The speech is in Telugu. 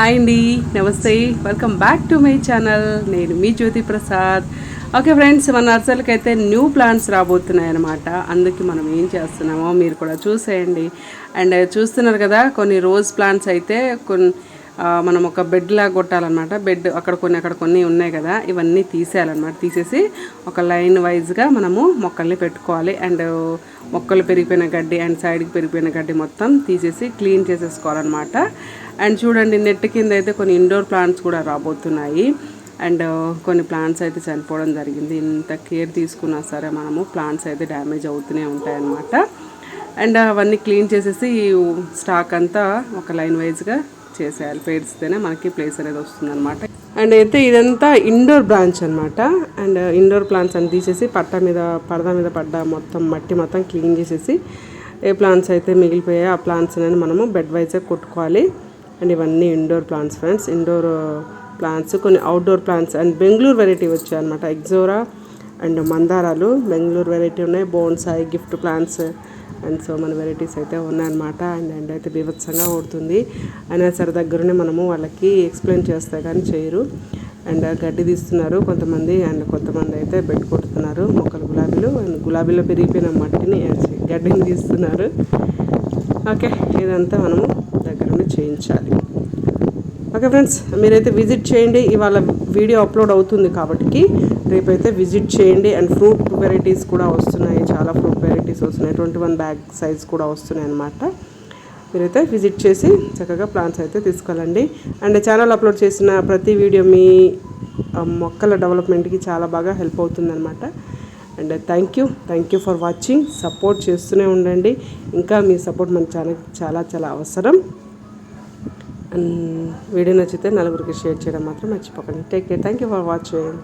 హాయ్ అండి నమస్తే. Welcome back to my channel నేను మీ జ్యోతి ప్రసాద్. ఓకే ఫ్రెండ్స్ మన నర్సరీకి అయితే న్యూ ప్లాంట్స్ రాబోతున్నాయి అనమాట అందుకే మనం ఏం చేస్తున్నామో మీరు కూడా చూసేయండి. అండ్ చూస్తున్నారు కదా కొన్ని రోజ్ ప్లాంట్స్ అయితే కొన్ని మనం ఒక బెడ్ లాగా కొట్టాలన్నమాట. బెడ్ అక్కడ కొన్ని అక్కడ కొన్ని ఉన్నాయి కదా ఇవన్నీ తీసేయాలన్నమాట. తీసేసి ఒక లైన్ వైజ్గా మనము మొక్కల్ని పెట్టుకోవాలి. అండ్ మొక్కలు పెరిగిపోయిన గడ్డి అండ్ సైడ్కి పెరిగిపోయిన గడ్డి మొత్తం తీసేసి క్లీన్ చేసేసుకోవాలన్నమాట. అండ్ చూడండి నెట్ కింద అయితే కొన్ని ఇండోర్ ప్లాంట్స్ కూడా రాబోతున్నాయి. అండ్ కొన్ని ప్లాంట్స్ అయితే చనిపోవడం జరిగింది. ఇంత కేర్ తీసుకున్నా సరే మనము ప్లాంట్స్ అయితే డ్యామేజ్ అవుతూనే ఉంటాయన్నమాట. అండ్ అవన్నీ క్లీన్ చేసేసి స్టాక్ అంతా ఒక లైన్ వైజ్గా చేసేయాలి పేర్స్తేనే మనకి ప్లేస్ అనేది వస్తుంది అనమాట అండ్ అయితే ఇదంతా ఇండోర్ బ్రాంచ్ అనమాట అండ్ ఇండోర్ ప్లాంట్స్ అని తీసేసి పట్ట మీద పరదా మీద పడ్డ మొత్తం మట్టి మొత్తం క్లీన్ చేసేసి ఏ ప్లాంట్స్ అయితే మిగిలిపోయాయో ఆ ప్లాంట్స్ అనేది మనము బెడ్ వైజ్గా కొట్టుకోవాలి. అండ్ ఇవన్నీ indoor plants friends indoor plants కొన్ని outdoor plants and Bengaluru variety వచ్చాయి అనమాట ఎగ్జోరా అండ్ మందారాలు బెంగళూరు వెరైటీ ఉన్నాయి. Bonsai gift plants and so మన వెరైటీస్ అయితే ఉన్నాయన్నమాట. అండ్ ఎండ అయితే బీభత్సంగా ఓడుతుంది అయినా సరే దగ్గరనే మనము వాళ్ళకి ఎక్స్ప్లెయిన్ చేస్తే కానీ చేయరు. అండ్ గడ్డి తీస్తున్నారు కొంతమంది అండ్ కొంతమంది అయితే బెడ్ కొడుతున్నారు. మొక్కలు గులాబీలు అండ్ గులాబీలో పెరిగిపోయిన మట్టిని గడ్డిని తీస్తున్నారు. ఓకే ఇదంతా మనము దగ్గరుండి చేయించాలి. ఓకే ఫ్రెండ్స్ మీరైతే విజిట్ చేయండి. ఇవాళ వీడియో అప్లోడ్ అవుతుంది కాబట్టి రేపైతే విజిట్ చేయండి. అండ్ ఫ్రూట్ వెరైటీస్ కూడా వస్తున్నాయి. చాలా ఫ్రూట్ వెరైటీస్ వస్తున్నాయి. ట్వంటీ వన్ బ్యాగ్ సైజ్ కూడా వస్తున్నాయి అన్నమాట. మీరైతే విజిట్ చేసి చక్కగా ప్లాన్స్ అయితే తీసుకెళ్ళండి అండ్ ఛానల్ అప్లోడ్ చేసిన ప్రతి వీడియో మీ మొక్కల డెవలప్మెంట్కి చాలా బాగా హెల్ప్ అవుతుందన్నమాట. And thank you. Thank you for watching. Support చేస్తూనే ఉండండి. ఇంకా మీ సపోర్ట్ మన ఛానల్ చాలా చాలా అవసరం. అండ్ వీడియో నచ్చితే నలుగురికి షేర్ చేయడం మాత్రం మర్చిపోకండి. Take care thank you for watching